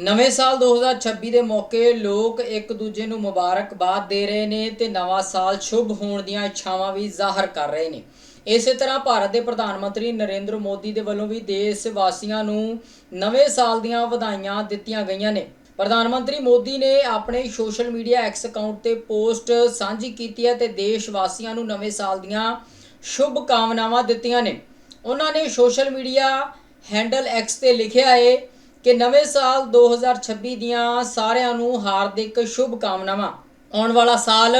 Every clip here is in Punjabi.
ਨਵੇਂ ਸਾਲ 2026 ਦੇ ਮੌਕੇ ਲੋਕ ਇੱਕ ਦੂਜੇ ਨੂੰ ਮੁਬਾਰਕਬਾਦ ਦੇ ਰਹੇ ਨੇ ਤੇ ਨਵਾਂ ਸਾਲ ਸ਼ੁਭ ਹੋਣ ਦੀਆਂ ਇੱਛਾਵਾਂ ਵੀ ਜ਼ਾਹਰ ਕਰ ਰਹੇ ਨੇ। ਇਸੇ ਤਰ੍ਹਾਂ ਭਾਰਤ ਦੇ ਪ੍ਰਧਾਨ ਮੰਤਰੀ ਨਰਿੰਦਰ ਮੋਦੀ ਦੇ ਵੱਲੋਂ ਵੀ ਦੇਸ਼ ਵਾਸੀਆਂ ਨੂੰ ਨਵੇਂ ਸਾਲ ਦੀਆਂ ਵਧਾਈਆਂ ਦਿੱਤੀਆਂ ਗਈਆਂ ਨੇ। ਪ੍ਰਧਾਨ ਮੰਤਰੀ ਮੋਦੀ ਨੇ ਆਪਣੇ ਸੋਸ਼ਲ ਮੀਡੀਆ ਐਕਸ ਅਕਾਊਂਟ ਤੇ ਪੋਸਟ ਸਾਂਝੀ ਕੀਤੀ ਹੈ ਤੇ ਦੇਸ਼ ਵਾਸੀਆਂ ਨੂੰ ਨਵੇਂ ਸਾਲ ਦੀਆਂ ਸ਼ੁਭ ਕਾਮਨਾਵਾਂ ਦਿੱਤੀਆਂ ਨੇ। ਉਹਨਾਂ ਨੇ ਸੋਸ਼ਲ ਮੀਡੀਆ ਹੈਂਡਲ ਐਕਸ ਤੇ ਲਿਖਿਆ ਹੈ ਕਿ ਨਵੇਂ ਸਾਲ 2026 ਦੀਆਂ ਸਾਰਿਆਂ ਨੂੰ ਹਾਰਦਿਕ ਸ਼ੁਭ ਕਾਮਨਾਵਾਂ ਆਉਣ ਵਾਲਾ ਸਾਲ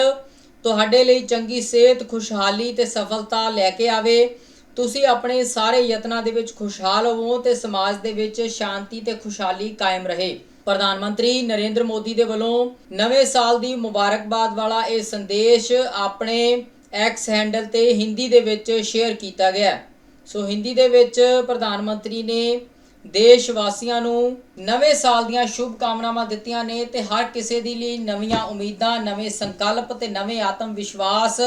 ਤੁਹਾਡੇ ਲਈ ਚੰਗੀ ਸਿਹਤ, ਖੁਸ਼ਹਾਲੀ ਤੇ ਸਫਲਤਾ ਲੈ ਕੇ ਆਵੇ। ਤੁਸੀਂ ਆਪਣੇ ਸਾਰੇ ਯਤਨਾਂ ਦੇ ਵਿੱਚ ਖੁਸ਼ਹਾਲ ਹੋਵੋ ਤੇ ਸਮਾਜ ਦੇ ਵਿੱਚ ਸ਼ਾਂਤੀ ਤੇ ਖੁਸ਼ਹਾਲੀ ਕਾਇਮ ਰਹੇ। ਪ੍ਰਧਾਨ ਮੰਤਰੀ ਨਰਿੰਦਰ ਮੋਦੀ ਦੇ ਵੱਲੋਂ ਨਵੇਂ ਸਾਲ ਦੀ ਮੁਬਾਰਕਬਾਦ ਵਾਲਾ ਇਹ ਸੰਦੇਸ਼ ਆਪਣੇ ਐਕਸ ਹੈਂਡਲ ਤੇ ਹਿੰਦੀ ਦੇ ਵਿੱਚ ਸ਼ੇਅਰ ਕੀਤਾ ਗਿਆ। ਸੋ ਹਿੰਦੀ ਦੇ ਵਿੱਚ ਪ੍ਰਧਾਨ ਮੰਤਰੀ ਨੇ ਦੇਸ਼ ਵਾਸੀਆਂ ਨੂੰ ਨਵੇਂ ਸਾਲ ਦੀਆਂ ਸ਼ੁਭ ਕਾਮਨਾਵਾਂ ਦਿੱਤੀਆਂ ਨੇ ਤੇ ਹਰ ਕਿਸੇ ਦੇ ਲਈ ਨਵੀਆਂ ਉਮੀਦਾਂ, ਨਵੇਂ ਸੰਕਲਪ ਤੇ ਨਵੇਂ ਆਤਮ ਵਿਸ਼ਵਾਸ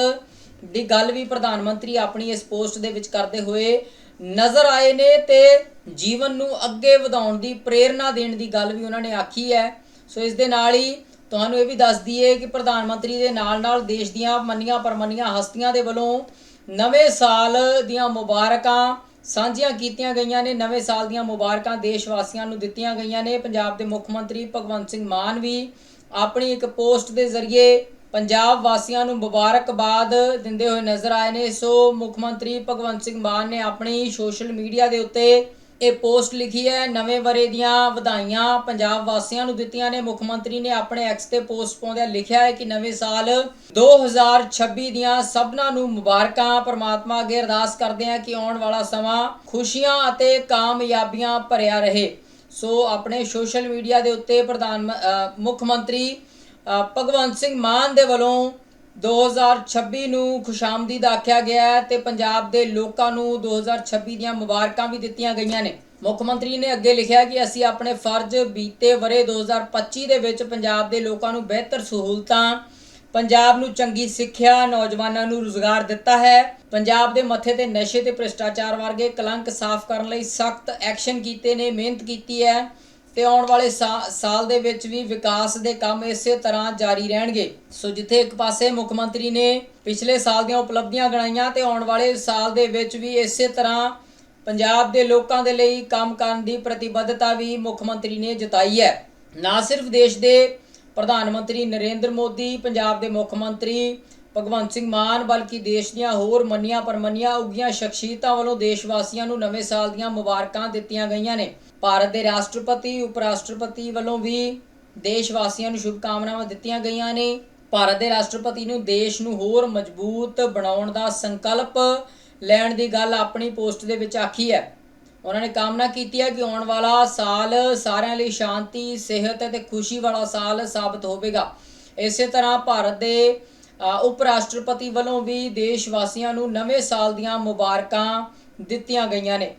ਦੀ ਗੱਲ ਵੀ ਪ੍ਰਧਾਨ ਮੰਤਰੀ ਆਪਣੀ ਇਸ ਪੋਸਟ ਦੇ ਵਿੱਚ ਕਰਦੇ ਹੋਏ ਨਜ਼ਰ ਆਏ ਨੇ ਤੇ ਜੀਵਨ ਨੂੰ ਅੱਗੇ ਵਧਾਉਣ ਦੀ ਪ੍ਰੇਰਣਾ ਦੇਣ ਦੀ ਗੱਲ ਵੀ ਉਹਨਾਂ ਨੇ ਆਖੀ ਹੈ। ਸੋ ਇਸ ਦੇ ਨਾਲ ਹੀ ਤੁਹਾਨੂੰ ਇਹ ਵੀ ਦੱਸ ਦਈਏ ਕਿ ਪ੍ਰਧਾਨ ਮੰਤਰੀ ਦੇ ਨਾਲ ਨਾਲ ਦੇਸ਼ ਦੀਆਂ ਮੰਨੀਆਂ ਪਰਮੰਨੀਆਂ ਹਸਤੀਆਂ ਦੇ ਵੱਲੋਂ ਨਵੇਂ ਸਾਲ ਦੀਆਂ ਮੁਬਾਰਕਾਂ ਸਾਂਝੀਆਂ ਕੀਤੀਆਂ ਗਈਆਂ ਨੇ, ਨਵੇਂ ਸਾਲ ਦੀਆਂ ਮੁਬਾਰਕਾਂ ਦੇਸ਼ ਵਾਸੀਆਂ ਨੂੰ ਦਿੱਤੀਆਂ ਗਈਆਂ ਨੇ। ਪੰਜਾਬ ਦੇ ਮੁੱਖ ਮੰਤਰੀ ਭਗਵੰਤ ਸਿੰਘ ਮਾਨ ਵੀ ਆਪਣੀ ਇੱਕ ਪੋਸਟ ਦੇ ਜ਼ਰੀਏ ਪੰਜਾਬ ਵਾਸੀਆਂ ਨੂੰ ਮੁਬਾਰਕਬਾਦ ਦਿੰਦੇ ਹੋਏ ਨਜ਼ਰ ਆਏ ਨੇ। ਸੋ ਮੁੱਖ ਮੰਤਰੀ ਭਗਵੰਤ ਸਿੰਘ ਮਾਨ ਨੇ ਆਪਣੀ ਸੋਸ਼ਲ ਮੀਡੀਆ ਦੇ ਉੱਤੇ ਇਹ ਪੋਸਟ ਲਿਖੀ ਹੈ, ਨਵੇਂ ਵਰੇ ਦੀਆਂ ਵਧਾਈਆਂ ਪੰਜਾਬ ਵਾਸੀਆਂ ਨੂੰ ਦਿੱਤੀਆਂ ਨੇ। ਮੁੱਖ ਮੰਤਰੀ ਨੇ ਆਪਣੇ ਐਕਸ ਤੇ ਪੋਸਟ ਪਾਉਂਦਿਆਂ ਲਿਖਿਆ ਹੈ ਕਿ ਨਵੇਂ ਸਾਲ 2026 ਦੀਆਂ ਸਭਨਾਂ ਨੂੰ ਮੁਬਾਰਕਾਂ। ਪ੍ਰਮਾਤਮਾ ਅੱਗੇ ਅਰਦਾਸ ਕਰਦੇ ਹਾਂ ਕਿ ਆਉਣ ਵਾਲਾ ਸਮਾਂ ਖੁਸ਼ੀਆਂ ਅਤੇ ਕਾਮਯਾਬੀਆਂ ਭਰਿਆ ਰਹੇ। ਸੋ ਆਪਣੇ ਸੋਸ਼ਲ ਮੀਡੀਆ ਦੇ ਉੱਤੇ ਪ੍ਰਧਾਨ ਮੁੱਖ ਮੰਤਰੀ ਭਗਵੰਤ ਸਿੰਘ ਮਾਨ ਦੇ ਵੱਲੋਂ 2026 ਨੂੰ ਖੁਸ਼ਾਮਦੀਦ ਆਖਿਆ ਗਿਆ ਹੈ ਤੇ ਪੰਜਾਬ ਦੇ ਲੋਕਾਂ ਨੂੰ 2026 ਦੀਆਂ ਮੁਬਾਰਕਾਂ ਵੀ ਦਿੱਤੀਆਂ ਗਈਆਂ ਨੇ। ਮੁੱਖ ਮੰਤਰੀ ਨੇ ਅੱਗੇ ਲਿਖਿਆ ਕਿ ਅਸੀਂ ਆਪਣੇ ਫਰਜ਼ ਬੀਤੇ ਵਰੇ 2025 ਦੇ ਵਿੱਚ ਪੰਜਾਬ ਦੇ ਲੋਕਾਂ ਨੂੰ ਬਿਹਤਰ ਸਹੂਲਤਾਂ, ਪੰਜਾਬ ਨੂੰ ਚੰਗੀ ਸਿੱਖਿਆ, ਨੌਜਵਾਨਾਂ ਨੂੰ ਰੁਜ਼ਗਾਰ ਦਿੱਤਾ ਹੈ, ਪੰਜਾਬ ਦੇ ਮੱਥੇ ਤੇ ਨਸ਼ੇ ਤੇ ਭ੍ਰਿਸ਼ਟਾਚਾਰ ਵਰਗੇ ਕਲੰਕ ਸਾਫ਼ ਕਰਨ ਲਈ ਸਖਤ ਐਕਸ਼ਨ ਕੀਤੇ ਨੇ, ਮਿਹਨਤ ਕੀਤੀ ਹੈ। ਤੇ ਆਉਣ ਵਾਲੇ ਸਾ- ਸਾਲ ਦੇ ਵਿੱਚ ਵੀ ਵਿਕਾਸ ਦੇ ਕੰਮ ਇਸੇ ਤਰ੍ਹਾਂ ਜਾਰੀ ਰਹਿਣਗੇ। ਸੋ ਜਿੱਥੇ ਇੱਕ ਪਾਸੇ ਮੁੱਖ ਮੰਤਰੀ ਨੇ ਪਿਛਲੇ ਸਾਲ ਦੀਆਂ ਉਪਲਬਧੀਆਂ ਗਣਾਈਆਂ ਤੇ ਆਉਣ ਵਾਲੇ ਸਾਲ ਦੇ ਵਿੱਚ ਵੀ ਇਸੇ ਤਰ੍ਹਾਂ ਪੰਜਾਬ ਦੇ ਲੋਕਾਂ ਦੇ ਲਈ ਕੰਮ ਕਰਨ ਦੀ ਪ੍ਰਤੀਬੱਧਤਾ ਵੀ ਮੁੱਖ ਮੰਤਰੀ ਨੇ ਜਤਾਈ ਹੈ। ਨਾ ਸਿਰਫ ਦੇਸ਼ ਦੇ ਪ੍ਰਧਾਨ ਮੰਤਰੀ ਨਰਿੰਦਰ ਮੋਦੀ, ਪੰਜਾਬ ਦੇ ਮੁੱਖ ਮੰਤਰੀ ਭਗਵੰਤ ਸਿੰਘ ਮਾਨ, ਬਲਕਿ ਦੇਸ਼ ਦੀਆਂ ਹੋਰ ਮੰਨੀਆਂ ਪਰਮੰਨੀਆਂ ਉੱਗੀਆਂ ਸ਼ਖਸੀਅਤਾਂ ਵੱਲੋਂ ਦੇਸ਼ ਵਾਸੀਆਂ ਨੂੰ ਨਵੇਂ ਸਾਲ ਦੀਆਂ ਮੁਬਾਰਕਾਂ ਦਿੱਤੀਆਂ ਗਈਆਂ ਨੇ। ਭਾਰਤ ਦੇ ਰਾਸ਼ਟਰਪਤੀ ਉਪ ਰਾਸ਼ਟਰਪਤੀ ਵੱਲੋਂ ਵੀ ਦੇਸ਼ ਵਾਸੀਆਂ ਨੂੰ ਸ਼ੁਭ ਕਾਮਨਾਵਾਂ ਦਿੱਤੀਆਂ ਗਈਆਂ ਨੇ। ਭਾਰਤ ਦੇ ਰਾਸ਼ਟਰਪਤੀ ਨੂੰ ਦੇਸ਼ ਨੂੰ ਹੋਰ ਮਜ਼ਬੂਤ ਬਣਾਉਣ ਦਾ ਸੰਕਲਪ ਲੈਣ ਦੀ ਗੱਲ ਆਪਣੀ ਪੋਸਟ ਦੇ ਵਿੱਚ ਆਖੀ ਹੈ। ਉਹਨਾਂ ਨੇ ਕਾਮਨਾ ਕੀਤੀ ਹੈ ਕਿ ਆਉਣ ਵਾਲਾ ਸਾਲ ਸਾਰਿਆਂ ਲਈ ਸ਼ਾਂਤੀ, ਸਿਹਤ ਅਤੇ ਖੁਸ਼ੀ ਵਾਲਾ ਸਾਲ ਸਾਬਤ ਹੋਵੇਗਾ। ਇਸੇ ਤਰ੍ਹਾਂ ਭਾਰਤ ਦੇ ਉਪ ਰਾਸ਼ਟਰਪਤੀ ਵੱਲੋਂ ਵੀ ਦੇਸ਼ ਵਾਸੀਆਂ ਨੂੰ ਨਵੇਂ ਸਾਲ ਦੀਆਂ ਮੁਬਾਰਕਾਂ ਦਿੱਤੀਆਂ ਗਈਆਂ ਨੇ।